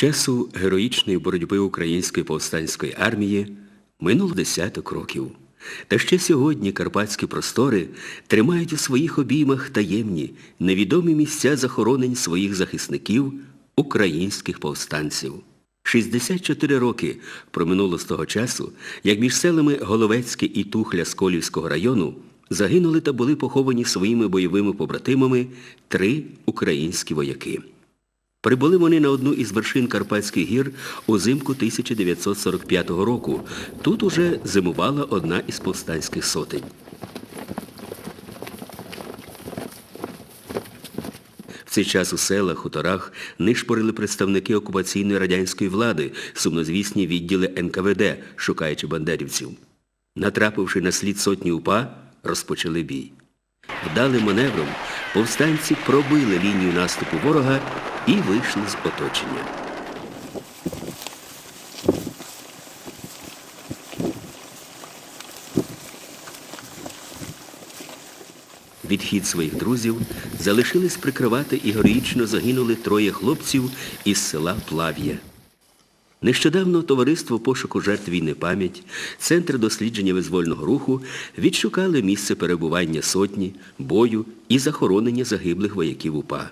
часу героїчної боротьби української повстанської армії минуло десяток років. Та ще сьогодні карпатські простори тримають у своїх обіймах таємні, невідомі місця захоронень своїх захисників, українських повстанців. 64 роки проминуло з того часу, як між селами Головецьке і Тухля Сколівського району загинули та були поховані своїми бойовими побратимами три українські вояки. Прибули вони на одну із вершин Карпатських гір узимку 1945 року. Тут уже зимувала одна із повстанських сотень. В цей час у селах, хуторах нишпорили представники окупаційної радянської влади, сумнозвісні відділи НКВД, шукаючи бандерівців. Натрапивши на слід сотні УПА, розпочали бій. Вдалим маневром повстанці пробили лінію наступу ворога і вийшли з оточення. Відхід своїх друзів залишились прикривати і героїчно загинули троє хлопців із села Плав'я. Нещодавно товариство пошуку жертв війни пам'ять, Центр дослідження визвольного руху відшукали місце перебування сотні, бою і захоронення загиблих вояків УПА.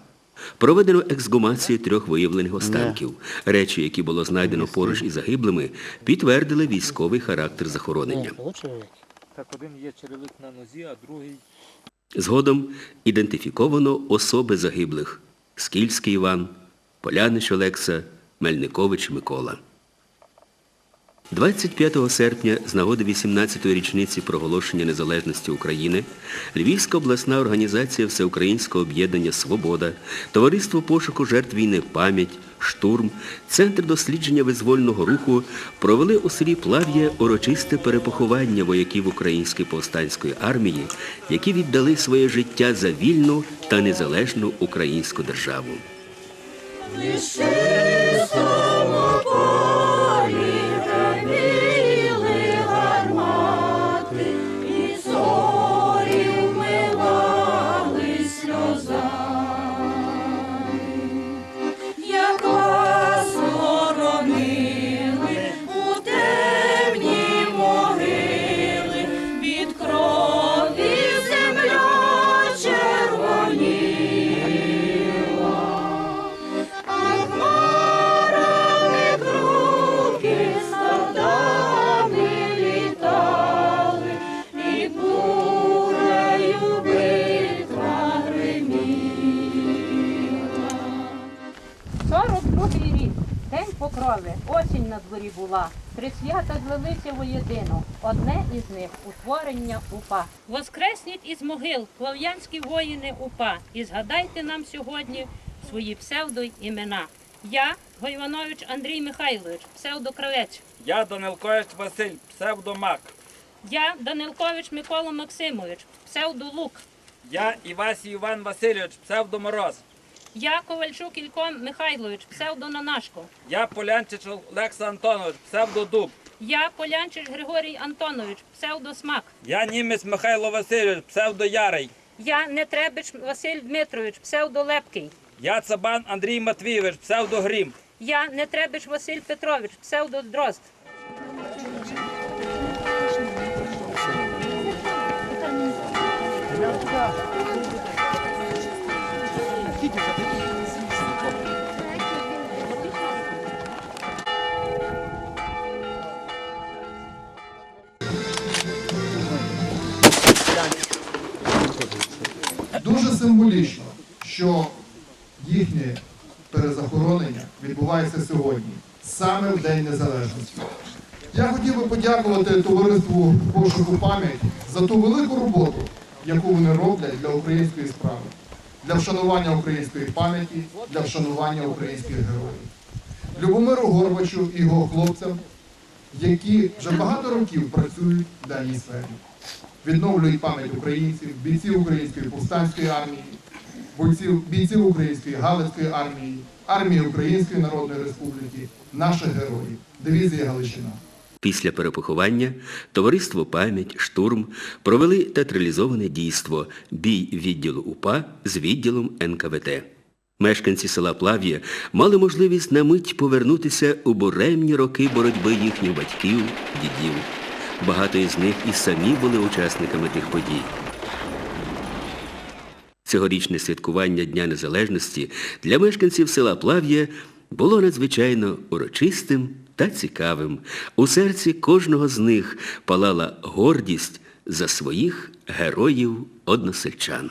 Проведено ексгумацію трьох виявлених останків. Речі, які було знайдено поруч із загиблими, підтвердили військовий характер захоронення. Так один є черевик на нозі, а другий Згодом ідентифіковано особи загиблих – Скільський Іван, Полянич Олекса, Мельникович Микола. 25 серпня з нагоди 18-ї річниці проголошення незалежності України Львівська обласна організація Всеукраїнського об'єднання Свобода, Товариство пошуку жертв війни Пам'ять, Штурм, Центр дослідження визвольного руху провели у селі Плав'я урочисте перепоховання вояків Української повстанської армії, які віддали своє життя за вільну та незалежну українську державу. Покрови, осінь на дворі була. Три свята злилися воєдино. Одне із них утворення УПА. Воскресніть із могил плав'янські воїни УПА і згадайте нам сьогодні свої псевдоімена. Я Гойванович Андрій Михайлович, псевдокравець. Я Данилкович Василь, псевдомак. Я Данилкович Микола Максимович, псевдолук. Я Івасій Іван Васильович, псевдомороз. Я Ковальчук Ілько Михайлович, псевдонанашко. Я Полянчич Олекса Антонович, псевдодуб. Я Полянчич Григорій Антонович, псевдосмак. Я німець Михайло Васильович, псевдоярий. Я Нетребич Василь Дмитрович, псевдолепкий. Я Цабан Андрій Матвійович, псевдогрім. Я Нетребич Василь Петрович, псевдодрозд. Дуже символічно, що їхнє перезахоронення відбувається сьогодні, саме в День Незалежності. Я хотів би подякувати товариству пошуку пам'яті за ту велику роботу, яку вони роблять для української справи, для вшанування української пам'яті, для вшанування українських героїв. Любомиру Горбачу і його хлопцям, які вже багато років працюють в даній сфері відновлюють пам'ять українців, бійців української повстанської армії, бойців, бійців української Галицької армії, армії Української Народної Республіки, наших героїв, дивізія Галичина. Після перепоховання товариство Пам'ять, Штурм провели театралізоване дійство бій відділу УПА з відділом НКВТ. Мешканці села Плав'я мали можливість на мить повернутися у буремні роки боротьби їхніх батьків, дідів. Багато із них і самі були учасниками тих подій. Цьогорічне святкування Дня Незалежності для мешканців села Плав'я було надзвичайно урочистим та цікавим. У серці кожного з них палала гордість за своїх героїв-односельчан.